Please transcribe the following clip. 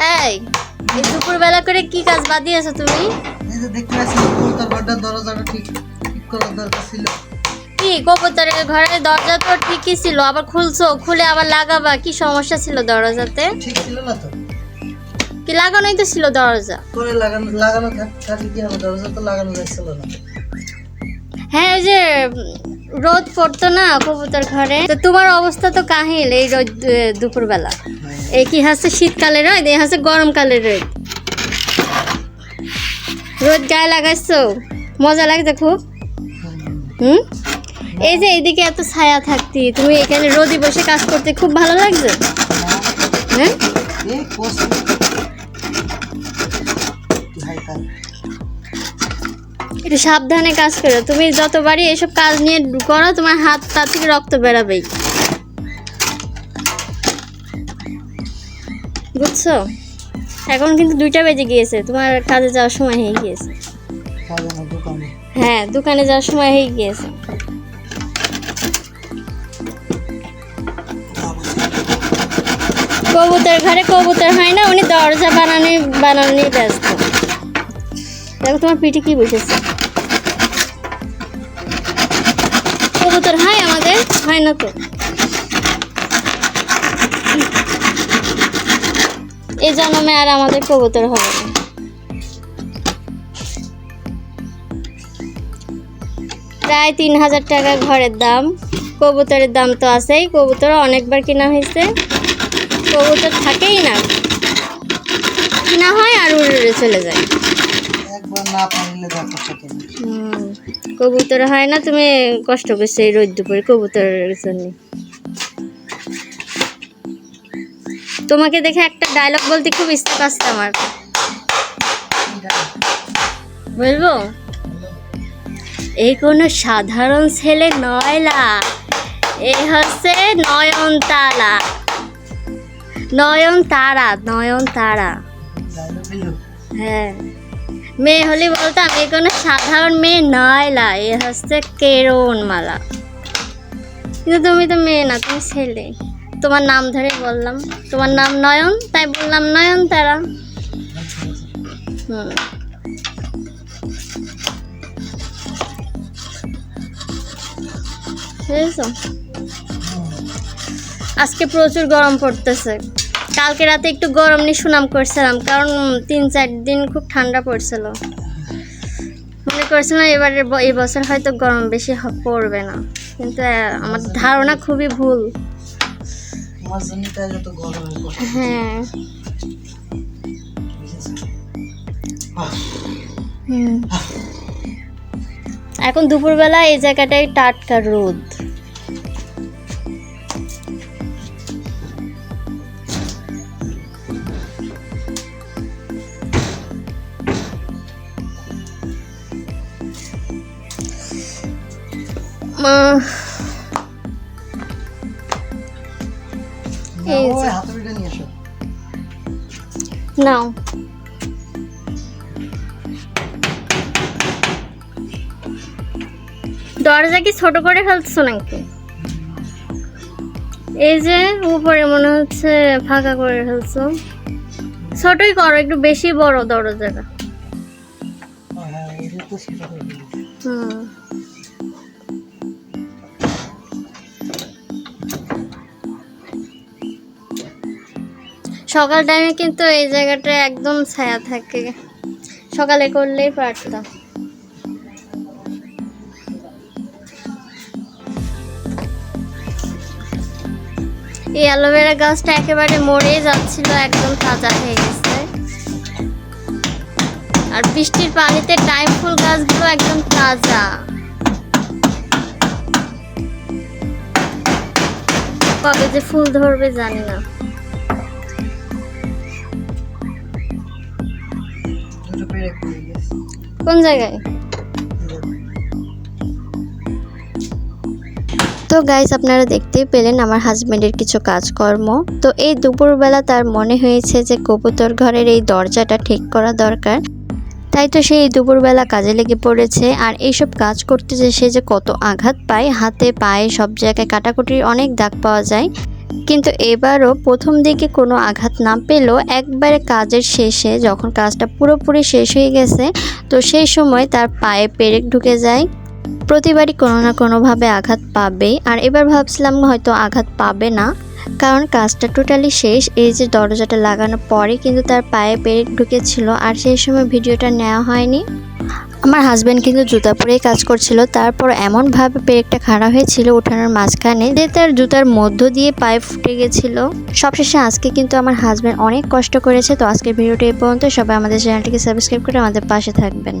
এই এই দুপুরবেলা করে কি কাজ বাদিয়েছো তুমি? এই যে দেখতে পাচ্ছি কবুতর ঘরটার দরজাটা ঠিক ঠিক করার দরকার ছিল। কি কবুতরের ঘরের দরজা তো ঠিকই ছিল আবার খুলছো খুলে আবার লাগাবা কি সমস্যা ছিল দরজাতে? ঠিক ছিল না তো। কি লাগানোই তো ছিল দরজা। করে লাগানো লাগানো থাকলে কি হবে দরজা তো লাগানো যাচ্ছিল না। হ্যাঁ ওই যে রোদ পড়তো না কবুতর ঘরে তো তোমার অবস্থা তো কাহিল এই রোদ দুপুরবেলা। এই কি হচ্ছে শীতকালের রোদ? এই হচ্ছে গরমকালের রোদ। রোদ গায়ে লাগাইছো? মজা লাগছে খুব? হুম? এই যে এইদিকে এত ছায়া থাকতি তুমি এখানে রোদে বসে কাজ করতে খুব ভালো লাগছে? হ্যাঁ? একটু সাবধানে কাজ করো। তুমি যতবারই এসব কাজ নিয়ে করো তোমার হাত তার থেকে রক্ত বেরাবেই। বুঝছ? এখন কিন্তু দুইটা বেজে গিয়েছে, তোমার কাজে যাওয়ার সময় হয়ে গিয়েছে। হ্যাঁ দোকানে যাওয়ার সময় হয়ে গিয়েছে। কবুতর ঘরে কবুতর হয় না, উনি দরজা বানানো বানানো নিয়ে ব্যস্ত। দেখো তোমার পিঠে কি বসেছে। কবুতর হয় আমাদের, হয় না তো? এই জন্মে আর আমাদের কবুতর হবে না। প্রায় তিন হাজার টাকা ঘরের দাম। কবুতরের দাম তো আছেই। কবুতর অনেকবার কেনা হয়েছে। কবুতর থাকেই না। কিনা হয় আর উড়ে উড়ে চলে যায়। কবুতর হয় না। তুমি কষ্ট করছ এই রোদ দুপুরে কবুতরের জন্য। তোমাকে দেখে একটা ডায়লগ বলতে খুব ইচ্ছা পাচ্ছে আমার। বলব? এই কোনো সাধারণ ছেলে নয়লা এ হচ্ছে নয়ন তারা নয়ন তারা ডায়লগ দিলো হ্যাঁ। মেয়ে হলে বলতাম, এ কোনো সাধারণ মেয়ে নয়লা এ হচ্ছে কেরন মালা কিন্তু তুমি তো মেয়ে না, তুমি ছেলে। তোমার নাম ধরে বললাম। তোমার নাম নয়ন, তাই বললাম নয়ন তারা। হুম। আজকে প্রচুর গরম পড়তেছে। কালকে রাতে একটু গরম নিয়ে সুনাম করছিলাম, কারণ তিন চার দিন খুব ঠান্ডা পড়ছিল। মনে করছিলাম এবারে এই বছর হয়তো গরম বেশি পড়বে না। কিন্তু আমার ধারণা খুবই ভুল। আমার জন্য তাই যত গরমের কথা হ্যাঁ। এখন দুপুরবেলা এই জায়গাটায় টাটকা রোদ। আহ, এই। হাতুড়িটা নিয়ে এসো। নাও। দরজা কি ছোট করে ফেলছো নাকি? এই যে উপরে মনে হচ্ছে ফাঁকা করে ফেলছো। ছোটই করো একটু বেশি বড় দরজাটা। হ্যাঁ হুম। সকাল টাইমে কিন্তু এই জায়গাটা একদম ছায়া থাকে। সকালে করলেই পারতাম। এই অ্যালোভেরা গাছটা একেবারে মরে যাচ্ছিল, একদম তাজা হয়ে গেছে। আর বৃষ্টির পানিতে টাইম ফুল গাছগুলো একদম তাজা। কবে যে ফুল ধরবে জানি না। কোন জায়গায়? তো গাইস আপনারা দেখতেই পেলেন আমার হাজবেন্ডের কিছু কাজকর্ম। তো এই দুপুরবেলা তার মনে হয়েছে যে কবুতর ঘরের এই দরজাটা ঠিক করা দরকার। তাই তো সেই দুপুরবেলা কাজে লেগে পড়েছে। আর এইসব কাজ করতে যে সে যে কত আঘাত পায়, হাতে, পায়ে, সব জায়গায় কাটাকুটির অনেক দাগ পাওয়া যায়। কিন্তু এবারও প্রথম দিকে কোনো আঘাত না পেলেও একবারে কাজের শেষে যখন কাজটা পুরোপুরি শেষ হয়ে গেছে, তো সেই সময় তার পায়ে পেরেক ঢুকে যায়। প্রতিবারই কোনো না কোনোভাবে আঘাত পাবে আর এবার ভাবছিলাম হয়তো আঘাত পাবে না। কারণ কাজটা টোটালি শেষ, এই যে দরজাটা লাগানোর পরে কিন্তু তার পায়ে পেরেক ঢুকেছিল আর সেই সময় ভিডিওটা নেওয়া হয়নি। আমার হাজব্যান্ড কিন্তু জুতা পরেই কাজ করছিল, তারপর এমনভাবে পেরেকটা খাড়া হয়েছিল উঠানোর মাঝখানে যে তার জুতার মধ্য দিয়ে পায়ে ফুটে গেছিল। সবশেষে আজকে কিন্তু আমার হাজব্যান্ড অনেক কষ্ট করেছে, তো আজকের ভিডিওটা এই পর্যন্ত। সবাই আমাদের চ্যানেলটিকে সাবস্ক্রাইব করে আমাদের পাশে থাকবেন।